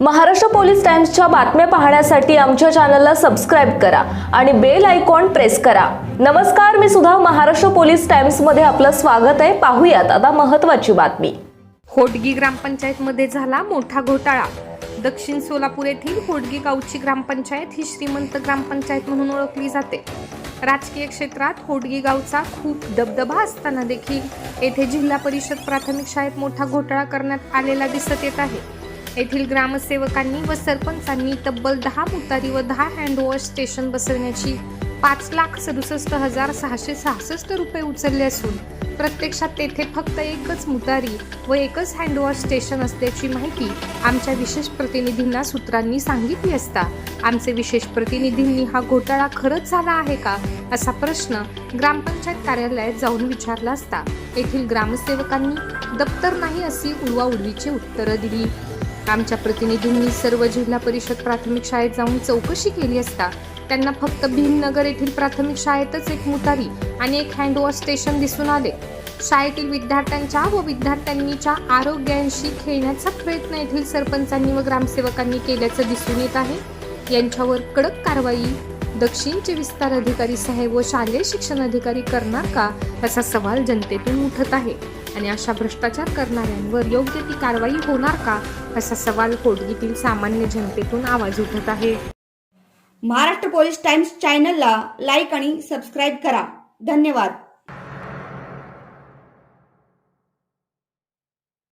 Maharashtra police टाइम्सच्या बातम्या पाहण्यासाठी आमच्या चॅनलला सबस्क्राईब करा आणि बेल आयकॉन प्रेस करा. नमस्कार मी सुद्धा महाराष्ट्र पोलीस टाइम्समध्ये आपलं स्वागत आहे. पाहूयात आता महत्वाची बातमी. होटगी ग्रामपंचायतमध्ये झाला मोठा घोटाळा. दक्षिण सोलापूर येथील होटगी गावची ग्रामपंचायत ही श्रीमंत ग्रामपंचायत म्हणून ओळखली जाते. राजकीय क्षेत्रात होटगी गावचा खूप दबदबा असताना देखील येथे जिल्हा परिषद प्राथमिक शाळेत मोठा घोटाळा करण्यात आलेला दिसत येत आहे. येथील ग्रामसेवकांनी व सरपंचांनी तब्बल दहा मुतारी व दहा हँडवॉश स्टेशन बसवण्याची पाच लाख सदुसष्ट हजार सहाशे सहासष्ट रुपये उचलले असून प्रत्यक्षात तेथे फक्त एकच मुतारी व एकच हँडवॉश स्टेशन असल्याची माहिती आमच्या विशेष प्रतिनिधींना सूत्रांनी सांगितली असता आमचे विशेष प्रतिनिधींनी हा घोटाळा खरंच झाला आहे का असा प्रश्न ग्रामपंचायत कार्यालयात जाऊन विचारला असता येथील ग्रामसेवकांनी दप्तर नाही अशी उडवाउडवीची उत्तरं दिली. आमच्या प्रतिनिधींनी सर्व जिल्हा परिषद प्राथमिक शाळेत जाऊन चौकशी केली असता त्यांना फक्त भीमनगर येथील प्राथमिक शाळेतच एक मुतारी आणि एक हँडवॉश स्टेशन दिसून आले. शाळेतील विद्यार्थ्यांच्या व विद्यार्थ्यांनीच्या आरोग्यांशी खेळण्याचा प्रयत्न येथील सरपंचांनी व ग्रामसेवकांनी केल्याचं दिसून येत आहे. यांच्यावर कडक कारवाई दक्षिणचे विस्तार अधिकारी साहेब व शालेय शिक्षण अधिकारी करणार का असा सवाल जनतेतून उठत आहे. आणि अशा भ्रष्टाचार करणाऱ्यांवर योग्य ती कारवाई होणार का असा सवाल होडगीतील सामान्य जनतेतून आवाज उठत आहे. महाराष्ट्र पोलीस टाइम्स चॅनलला लाईक आणि सबस्क्राईब करा. धन्यवाद.